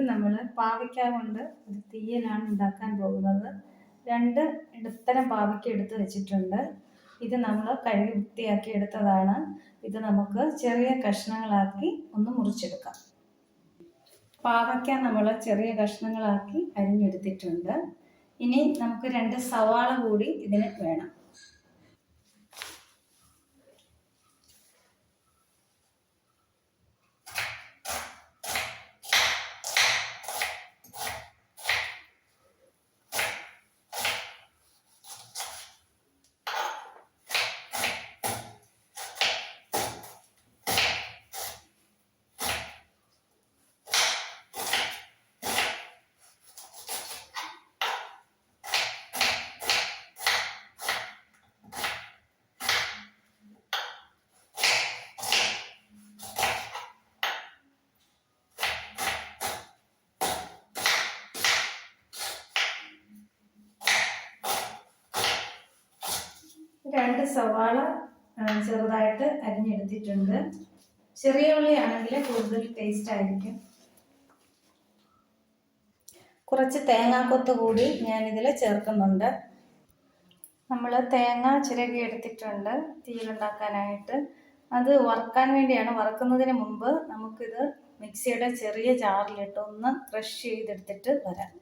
നമ്മൾ പാവയ്ക്ക കൊണ്ട് ഒരു തീയലാണ് ഉണ്ടാക്കാൻ പോകുന്നത്. രണ്ട് ഇടത്തരം പാവയ്ക്ക എടുത്ത് വെച്ചിട്ടുണ്ട്. ഇത് നമ്മൾ കഴുകി വൃത്തിയാക്കി എടുത്തതാണ്. ഇത് നമുക്ക് ചെറിയ കഷ്ണങ്ങളാക്കി ഒന്ന് മുറിച്ചെടുക്കാം. പാവയ്ക്ക നമ്മൾ ചെറിയ കഷ്ണങ്ങളാക്കി അരിഞ്ഞെടുത്തിട്ടുണ്ട്. ഇനി നമുക്ക് രണ്ട് സവാള കൂടി ഇതിന് വേണം. രണ്ട് സവാള ചെറുതായിട്ട് അരിഞ്ഞെടുത്തിട്ടുണ്ട്. ചെറിയ ഉള്ളിയാണെങ്കിൽ കൂടുതൽ ടേസ്റ്റ് ആയിരിക്കും. കുറച്ച് തേങ്ങാക്കൊത്ത് കൂടി ഞാനിതിൽ ചേർക്കുന്നുണ്ട്. നമ്മൾ തേങ്ങ ചിരകി എടുത്തിട്ടുണ്ട് തീയിലുണ്ടാക്കാനായിട്ട്. അത് വറുക്കാൻ വേണ്ടിയാണ്. വറുക്കുന്നതിന് മുമ്പ് നമുക്കിത് മിക്സിയുടെ ചെറിയ ജാറിലിട്ട് ഒന്ന് ക്രഷ് ചെയ്തെടുത്തിട്ട് വരാം.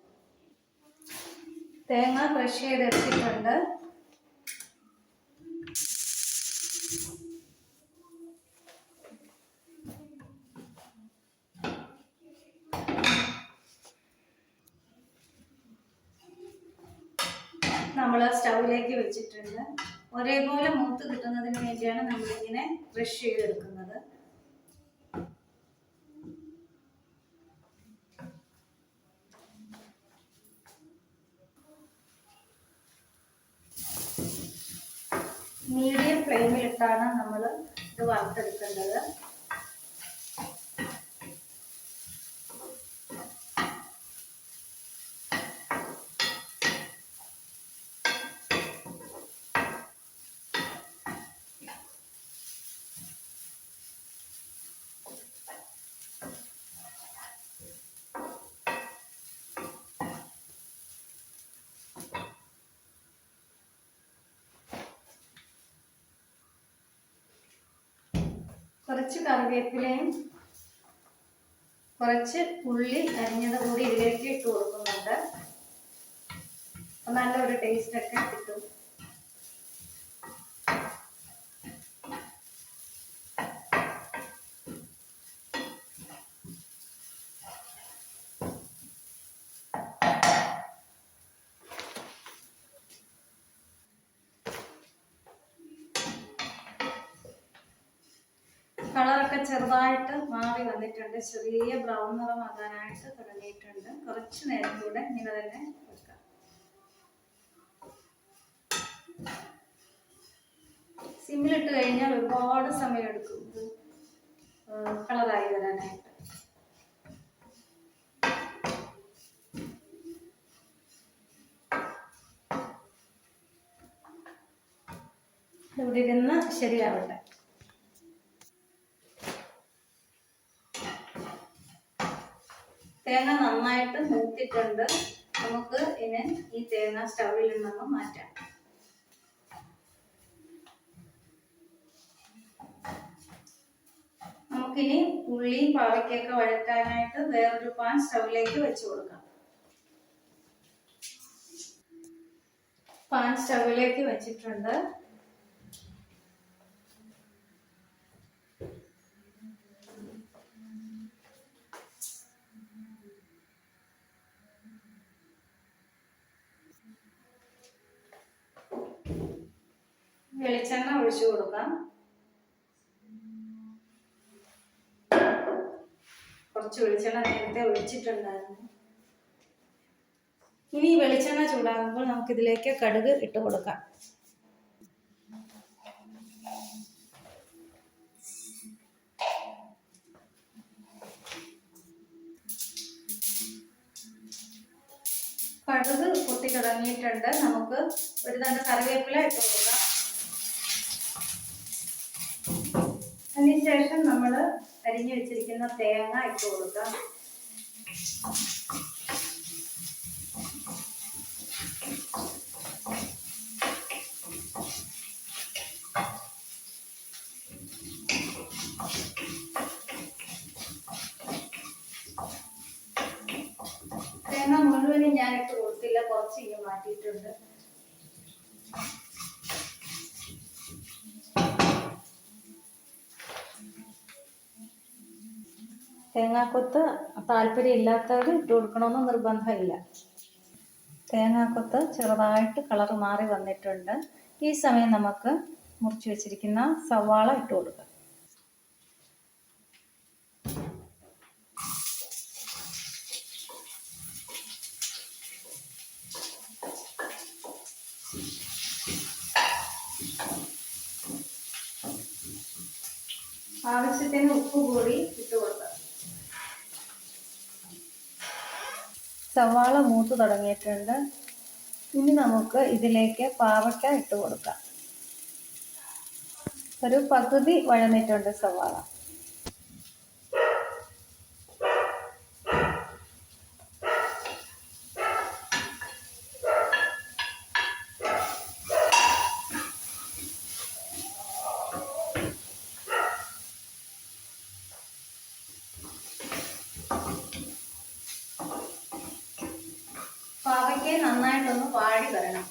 തേങ്ങ ക്രഷ് ചെയ്തെടുത്തിട്ടുണ്ട്. നമ്മൾ സ്റ്റൗവിലേക്ക് വെച്ചിട്ടുണ്ട്. ഒരേപോലെ മൂത്ത് കിട്ടുന്നതിന് വേണ്ടിയാണ് നമ്മളിങ്ങനെ ക്രഷ് ചെയ്തെടുക്കുന്നത്. മീഡിയം ഫ്ലെയിമിലിട്ടാണ് നമ്മൾ ഇത് വറുത്തെടുക്കേണ്ടത്. കുറച്ച് കറിവേപ്പിലയും കുറച്ച് ഉള്ളി അരിഞ്ഞത് കൂടി ഇതിലേക്ക് ഇട്ട് കൊടുക്കുന്നുണ്ട്. നല്ലൊരു ടേസ്റ്റ് ഒക്കെ കിട്ടും. കളറൊക്കെ ചെറുതായിട്ട് മാറി വന്നിട്ടുണ്ട്. ചെറിയ ബ്രൗൺ നിറമാകാനായിട്ട് തുടങ്ങിയിട്ടുണ്ട്. കുറച്ച് നേരം കൂടെ ഇങ്ങനെ തന്നെ വെക്കാം. സിമ്മിലിട്ട് കഴിഞ്ഞാൽ ഒരുപാട് സമയം എടുക്കും കളറായി വരാനായിട്ട്. ഇവിടെ ഇരുന്ന് ശരിയാവട്ടെ. തേങ്ങ നന്നായിട്ട് മൂത്തിട്ടുണ്ട്. നമുക്ക് ഇനി ഈ തേങ്ങ സ്റ്റൗവിൽ നിന്ന് മാറ്റാം. നമുക്കിനി ഉള്ളി പാവയ്ക്കൊക്കെ വഴറ്റാനായിട്ട് വേറൊരു പാൻ സ്റ്റൗവിലേക്ക് വെച്ച് കൊടുക്കാം. പാൻ സ്റ്റൗവിലേക്ക് വെച്ചിട്ടുണ്ട് വെളിച്ചെണ്ണ ഒഴിച്ചു കൊടുക്കാം കുറച്ച് വെളിച്ചെണ്ണ നേരത്തെ ഒഴിച്ചിട്ടുണ്ടായിരുന്നു. ഇനി വെളിച്ചെണ്ണ ചൂടാകുമ്പോൾ നമുക്ക് ഇതിലേക്ക് കടുക് ഇട്ട് കൊടുക്കാം. കടുക് പൊട്ടി തുടങ്ങിയിട്ടുണ്ട് നമുക്ക് ഒരു തണ്ട് കറിവേപ്പില ഇട്ട് കൊടുക്കാം. അതിനുശേഷം നമ്മൾ അരിഞ്ഞു വെച്ചിരിക്കുന്ന തേങ്ങ ഇട്ട് കൊടുക്കാം. തേങ്ങ മുഴുവനും ഞാൻ കൊടുത്തില്ല. കുറച്ച് ഇങ്ങനെ മാറ്റിയിട്ടുണ്ട്. തേങ്ങാക്കൊത്ത് താല്പര്യം ഇല്ലാത്തവർ ഇട്ട് കൊടുക്കണമെന്ന് നിർബന്ധമില്ല. തേങ്ങാക്കൊത്ത് ചെറുതായിട്ട് കളർ മാറി വന്നിട്ടുണ്ട്. ഈ സമയം നമുക്ക് മുറിച്ച് വെച്ചിരിക്കുന്ന സവാള ഇട്ട് കൊടുക്കാം. ആവശ്യത്തിന് ഉപ്പ് കൂടി ഇട്ട് കൊടുക്കാം. സവാള മൂത്ത് തുടങ്ങിയിട്ടുണ്ട്. ഇനി നമുക്ക് ഇതിലേക്ക് പാവയ്ക്ക ഇട്ട് കൊടുക്കാം. ഒരു പകുതി വഴന്നിട്ടുണ്ട് സവാള പാവയ്ക്ക് നന്നായിട്ടൊന്ന് വാടി വരണം.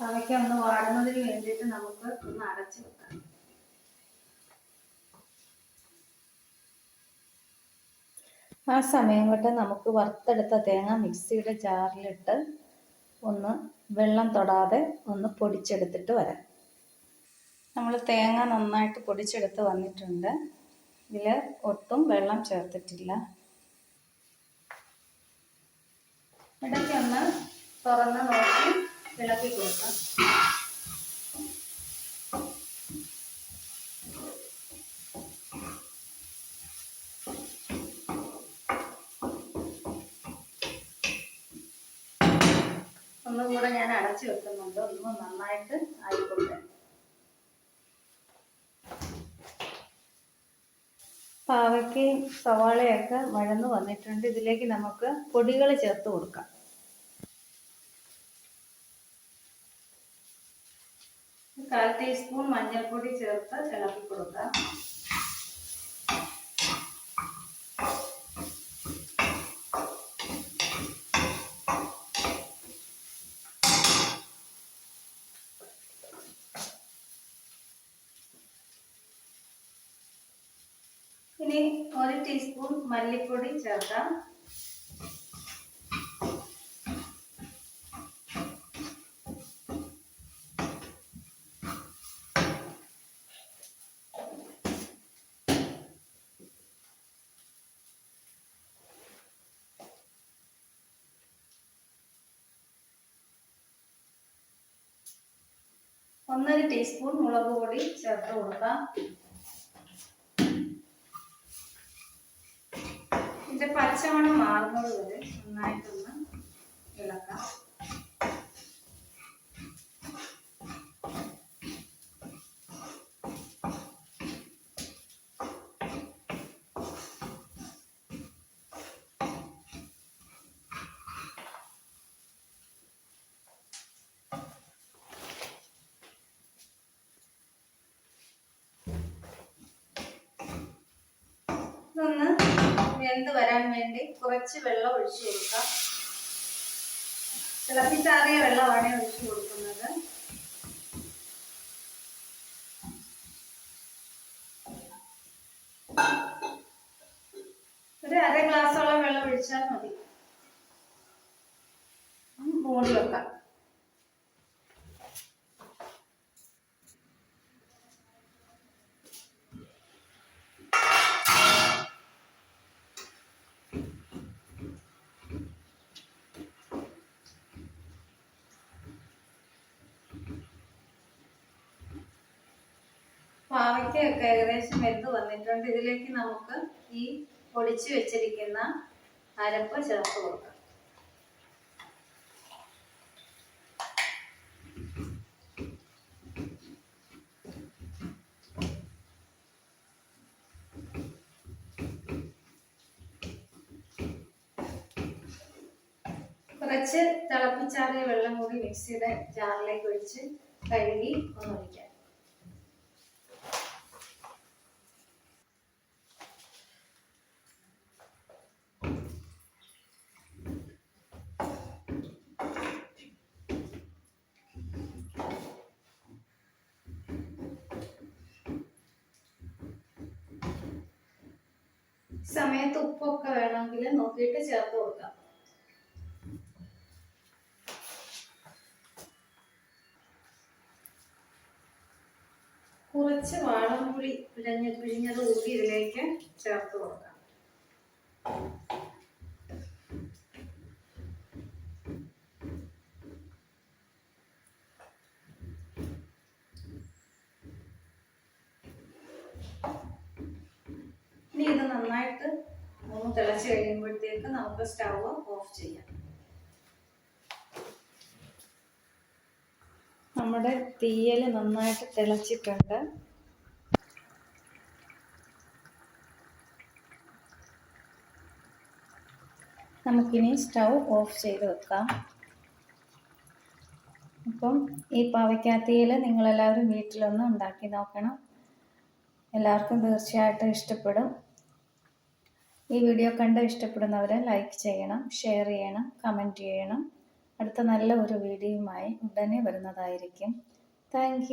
തവയ്ക്ക ഒന്ന് വാടുന്നതിന് വേണ്ടിയിട്ട് നമുക്ക് ഒന്ന് അടച്ചു വെക്കാം. ആ സമയം കൊണ്ട് നമുക്ക് വറുത്തെടുത്ത തേങ്ങ മിക്സിയുടെ ജാറിലിട്ട് ഒന്ന് വെള്ളം തൊടാതെ ഒന്ന് പൊടിച്ചെടുത്തിട്ട് വരാം. നമ്മൾ തേങ്ങ നന്നായിട്ട് പൊടിച്ചെടുത്ത് വന്നിട്ടുണ്ട്. ഇതിൽ ഒട്ടും വെള്ളം ചേർത്തിട്ടില്ല. ഇടയ്ക്കൊന്ന് തുറന്ന് നോക്കി ഇളക്കി കൊടുക്കാം. ഒന്നുകൂടെ ഞാൻ അടച്ചു വെക്കുന്നുണ്ട്. ഒന്ന് നന്നായിട്ട് ആയിക്കോട്ടെ. പാവയ്ക്കയും സവാളയൊക്കെ വഴന്ന് വന്നിട്ടുണ്ട്. ഇതിലേക്ക് നമുക്ക് പൊടികൾ ചേർത്ത് കൊടുക്കാം. കാൽ ടീസ്പൂൺ മഞ്ഞൾപ്പൊടി ചേർത്ത് ഇളക്കി കൊടുക്കാം ഇനി ഒരു ടീസ്പൂൺ മല്ലിപ്പൊടി ചേർക്കാം. ഒന്നര ടീസ്പൂൺ മുളക് പൊടി ചേർത്ത് കൊടുക്കാം. ഇതിന്റെ പച്ചമണം മാറുന്നത് വരെ നന്നായിട്ടൊന്ന് ഇളക്കാം. വെന്ത് വരാൻ വേണ്ടി കുറച്ച് വെള്ളം ഒഴിച്ചു കൊടുക്കാം. തിളപ്പിച്ചാറിയ വെള്ളമാണ് ഒഴിച്ചു കൊടുക്കുന്നത്. ഒരു അര ഗ്ലാസ്സോളം വെള്ളം ഒഴിച്ചാൽ മതി. പാവയ്ക്കയൊക്കെ ഏകദേശം വെന്ത് വന്നിട്ടുണ്ട്. ഇതിലേക്ക് നമുക്ക് ഈ പൊടിച്ചു വെച്ചിരിക്കുന്ന അരപ്പ് ചേർത്ത് കൊടുക്കാം. കുറച്ച് തിളപ്പിച്ചാറിയ വെള്ളം കൂടി മിക്സിയുടെ ജാറിലേക്ക് ഒഴിച്ച് കഴുകി ഒന്ന് ഒഴിക്കാം സമയത്ത് ഉപ്പൊക്കെ വേണമെങ്കിൽ നോക്കിയിട്ട് ചേർത്ത് കൊടുക്കാം. കുറച്ച് വാളംപുളി പിഴഞ്ഞ പിഴിഞ്ഞത് കൂടി ഇതിലേക്ക് ചേർത്ത് കൊടുക്കാം ഇനി ഇത് നന്നായിട്ട് ഒന്ന് തിളച്ച് കഴിയുമ്പോഴത്തേക്ക് നമുക്ക് സ്റ്റവ് ഓഫ് ചെയ്യാം. നമ്മുടെ തീയൽ നന്നായിട്ട് തിളച്ചിട്ടുണ്ട്. നമുക്കിനി സ്റ്റൗ ഓഫ് ചെയ്ത് വെക്കാം. അപ്പം ഈ പാവയ്ക്കാത്തിയിൽ നിങ്ങളെല്ലാവരും വീട്ടിലൊന്ന് ഉണ്ടാക്കി നോക്കണം. എല്ലാവർക്കും തീർച്ചയായിട്ടും ഇഷ്ടപ്പെടും. ഈ വീഡിയോ കണ്ട് ഇഷ്ടപ്പെടുന്നവർ ലൈക്ക് ചെയ്യണം ഷെയർ ചെയ്യണം കമന്റ് ചെയ്യണം. അടുത്ത നല്ല ഒരു വീഡിയോയുമായി ഉടനെ വരുന്നതായിരിക്കും. താങ്ക്